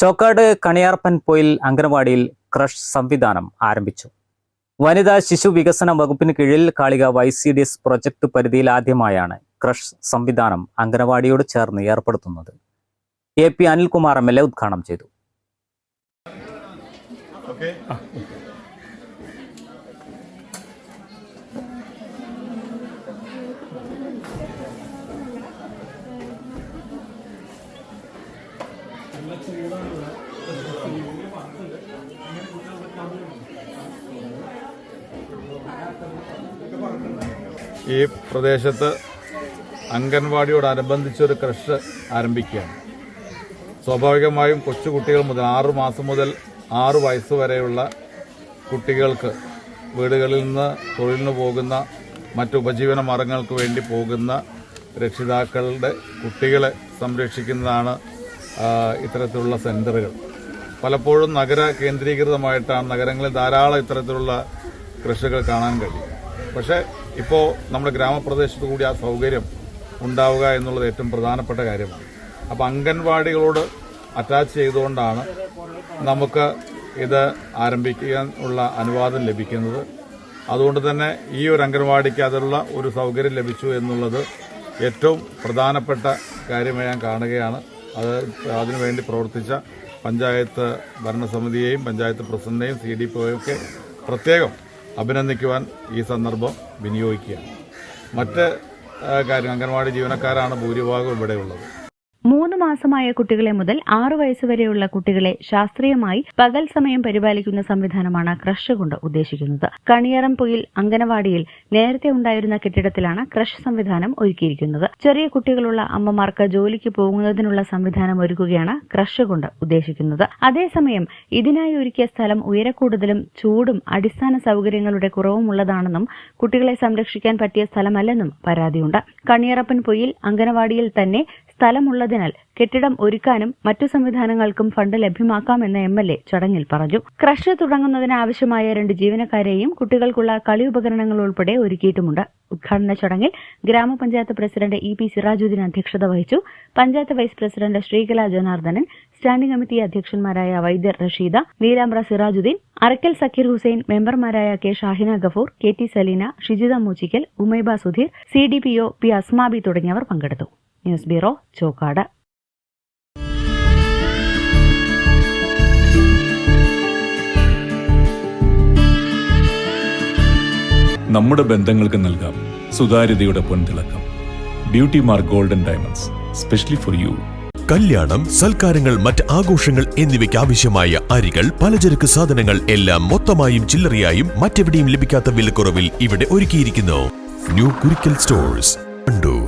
Chokkad Kaniyarppan Poyil അംഗനവാടിയിൽ creche സംവിധാനം ആരംഭിച്ചു. വനിതാ ശിശു വികസന വകുപ്പിന് കീഴിൽ കാളിക Y C D S project പരിധിയിൽ ആദ്യമായാണ് ക്രഷ് സംവിധാനം അംഗനവാടിയോട് ചേർന്ന് ഏർപ്പെടുത്തുന്നത്. A P Anilkumar M L A ഉദ്ഘാടനം ചെയ്തു. ഈ പ്രദേശത്ത് അംഗൻവാടിയോടനുബന്ധിച്ചൊരു ക്രഷ് ആരംഭിക്കുകയാണ്. സ്വാഭാവികമായും കൊച്ചു കുട്ടികൾ മുതൽ ആറു മാസം മുതൽ ആറു വയസ്സ് വരെയുള്ള കുട്ടികൾക്ക് വീടുകളിൽ നിന്ന് തൊഴിലിന് പോകുന്ന മറ്റു ഉപജീവന മാർഗങ്ങൾക്ക് വേണ്ടി പോകുന്ന രക്ഷിതാക്കളുടെ കുട്ടികളെ സംരക്ഷിക്കുന്നതാണ് ഇത്തരത്തിലുള്ള സെന്ററുകൾ. പലപ്പോഴും നഗര കേന്ദ്രീകൃതമായിട്ടാണ് നഗരങ്ങളിൽ ധാരാളം ഇത്തരത്തിലുള്ള കൃഷികൾ കാണാൻ കഴിയും പക്ഷേ ഇപ്പോൾ നമ്മുടെ ഗ്രാമപ്രദേശത്ത് കൂടി ആ സൗകര്യം ഉണ്ടാവുക എന്നുള്ളത് ഏറ്റവും പ്രധാനപ്പെട്ട കാര്യമാണ്. അപ്പോൾ അംഗൻവാടികളോട് അറ്റാച്ച് ചെയ്തുകൊണ്ടാണ് നമുക്ക് ഇത് ആരംഭിക്കാൻ ഉള്ള അനുവാദം ലഭിക്കുന്നത്. അതുകൊണ്ട് തന്നെ ഈ ഒരു അംഗൻവാടിക്ക് അതിനുള്ള ഒരു സൗകര്യം ലഭിച്ചു എന്നുള്ളത് ഏറ്റവും പ്രധാനപ്പെട്ട കാര്യമായി ഞാൻ കാണുകയാണ്. അത് അതിനുവേണ്ടി പ്രവർത്തിച്ച പഞ്ചായത്ത് ഭരണസമിതിയെയും പഞ്ചായത്ത് പ്രസിഡന്റിനെയും സി ഡി പിയൊക്കെ പ്രത്യേകം അഭിനന്ദിക്കുവാൻ ഈ സന്ദർഭം വിനിയോഗിക്കുകയാണ്. മറ്റ് കാര്യം അംഗൻവാടി ജീവനക്കാരാണ് ഭൂരിഭാഗം ഇവിടെയുള്ളത്. മൂന്ന് മാസമായ കുട്ടികളെ മുതൽ ആറു വയസ്സുവരെയുള്ള കുട്ടികളെ ശാസ്ത്രീയമായി പകൽ സമയം പരിപാലിക്കുന്ന സംവിധാനമാണ് ക്രഷ് കൊണ്ട് ഉദ്ദേശിക്കുന്നത്. കണിയറംപൊയിൽ അംഗനവാടിയിൽ നേരത്തെ ഉണ്ടായിരുന്ന കെട്ടിടത്തിലാണ് ക്രഷ് സംവിധാനം ഒരുക്കിയിരിക്കുന്നത്. ചെറിയ കുട്ടികളുള്ള അമ്മമാർക്ക് ജോലിക്ക് പോകുന്നതിനുള്ള സംവിധാനം ഒരുക്കുകയാണ് ക്രഷ് കൊണ്ട് ഉദ്ദേശിക്കുന്നത്. അതേസമയം ഇതിനായി ഒരുക്കിയ സ്ഥലം ഉയരക്കൂടുതലും ചൂടും അടിസ്ഥാന സൗകര്യങ്ങളുടെ കുറവുമുള്ളതാണെന്നും കുട്ടികളെ സംരക്ഷിക്കാൻ പറ്റിയ സ്ഥലമല്ലെന്നും പരാതിയുണ്ട്. കണിയറപ്പൻ പൊയിൽ അംഗനവാടിയിൽ തന്നെ സ്ഥലമുള്ളതിനാൽ കെട്ടിടം ഒരുക്കാനും മറ്റു സംവിധാനങ്ങൾക്കും ഫണ്ട് ലഭ്യമാക്കാമെന്ന് എം എൽ എ ചടങ്ങിൽ പറഞ്ഞു. ക്രഷ് തുടങ്ങുന്നതിനാവശ്യമായ രണ്ട് ജീവനക്കാരെയും കുട്ടികൾക്കുള്ള കളി ഉപകരണങ്ങൾ ഉൾപ്പെടെ ഒരുക്കിയിട്ടുമുണ്ട്. ഉദ്ഘാടന ചടങ്ങിൽ ഗ്രാമപഞ്ചായത്ത് പ്രസിഡന്റ് ഇ പി സിറാജുദ്ദീൻ അധ്യക്ഷത വഹിച്ചു. Panchayat vice president Sreekala Janardhanan standing committee അധ്യക്ഷന്മാരായ Vaidyar Rasheeda Neelambra Sirajuddin Arakkal Zakir Hussain മെമ്പർമാരായ K Shahina Gafoor K T Salina Shijitha Moochikkal Umaiba Sudheer C D P O P Asmabi തുടങ്ങിയവർ പങ്കെടുത്തു. ന്യൂസ് ബ്യൂറോ ചോക്കാട് നമ്മുടെ ബന്ധങ്ങൾക്ക് നൽകാം സുതാര്യതയുടെ പൊൻതിളക്കം. Beauty mark golden diamonds specially for you കല്യാണം സൽക്കാരങ്ങൾ മറ്റ് ആഘോഷങ്ങൾ എന്നിവയ്ക്ക് ആവശ്യമായ അരികൾ പലചരക്ക് സാധനങ്ങൾ എല്ലാം മൊത്തമായും ചില്ലറയായും മറ്റെവിടെയും ലഭിക്കാത്ത വിലക്കുറവിൽ ഇവിടെ ഒരുക്കിയിരിക്കുന്നു. ന്യൂ കുരിക്കൽ സ്റ്റോഴ്സ് കണ്ടു